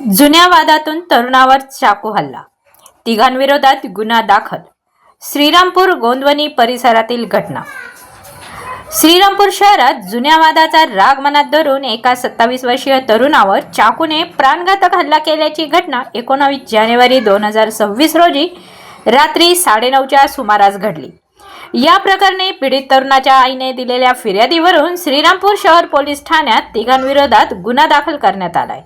जुन्या वादातून तरुणावर चाकू हल्ला. तिघांविरोधात गुन्हा दाखल. श्रीरामपूर गोंदवणी परिसरातील घटना. श्रीरामपूर शहरात जुन्या वादाचा राग मनात धरून एका सत्तावीस वर्षीय तरुणावर चाकूने प्राणघातक हल्ला केल्याची घटना एकोणावीस जानेवारी दोन हजार सव्वीस रोजी रात्री साडेनऊच्या सुमारास घडली. या प्रकरणी पीडित तरुणाच्या आईने दिलेल्या फिर्यादीवरून श्रीरामपूर शहर पोलीस ठाण्यात तिघांविरोधात गुन्हा दाखल करण्यात आलाय.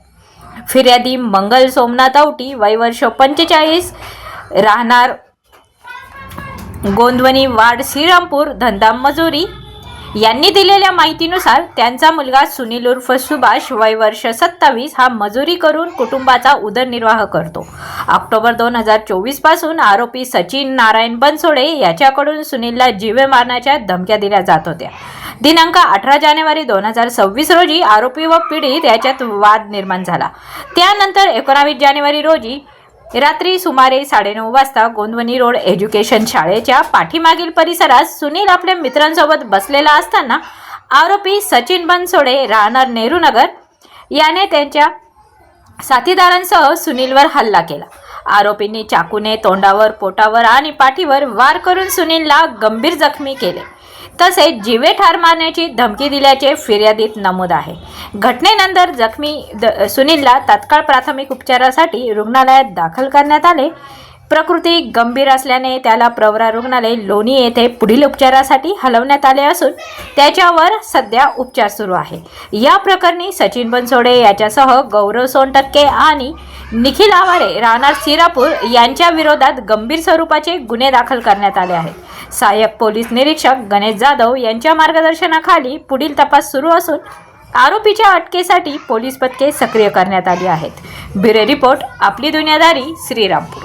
फिर्यादी मंगल सोमनाथ औटी वय वर्ष पंचेचाळीस राहणार गोंदवणी वार्ड श्रीरामपूर धंदा मजुरी. यांनी दिलेल्या माहितीनुसार त्यांचा मुलगा सुनील उर्फ सुभाष वय वर्ष सत्तावीस हा मजुरी करून कुटुंबाचा उदरनिर्वाह करतो. ऑक्टोबर दोन हजार चोवीसपासून आरोपी सचिन नारायण बनसोडे याच्याकडून सुनीलला जीवे मारण्याच्या धमक्या दिल्या जात होत्या. दिनांक अठरा जानेवारी दोन हजार सव्वीस रोजी आरोपी व पीडित याच्यात वाद निर्माण झाला. त्यानंतर एकोणावीस जानेवारी रोजी रात्री सुमारे साडेनऊ वाजता गोंदवणी रोड एज्युकेशन शाळेच्या पाठीमागील परिसरात सुनील आपल्या मित्रांसोबत बसलेला असताना आरोपी सचिन बनसोडे राहणार नेहरूनगर याने त्यांच्या साथीदारांसह सुनीलवर हल्ला केला. आरोपींनी चाकूने तोंडावर पोटावर आणि पाठीवर वार करून सुनीलला गंभीर जखमी केले. तसेच जीवे ठार मारण्याची धमकी दिल्याचे फिर्यादीत नमूद आहे. घटनेनंतर जखमी द सुनीलला तात्काळ प्राथमिक उपचारासाठी रुग्णालयात दाखल करण्यात आले. प्रकृती गंभीर असल्याने त्याला प्रवरा रुग्णालय लोणी येथे पुढील उपचारासाठी हलवण्यात आले असून त्याच्यावर सध्या उपचार सुरू आहे. या प्रकरणी सचिन बनसोडे याच्यासह गौरव सोनटक्के आणि निखिल आवारे राहणार सिरापूर यांच्या विरोधात गंभीर स्वरूपाचे गुन्हे दाखल करण्यात आले आहेत. सहाय्यक पोलीस निरीक्षक गणेश जाधव यांच्या मार्गदर्शनाखाली पुढील तपास सुरू असून आरोपीच्या अटकेसाठी पोलीस पथके सक्रिय करण्यात आली आहेत. ब्युरो रिपोर्ट आपली दुनियादारी श्रीरामपूर.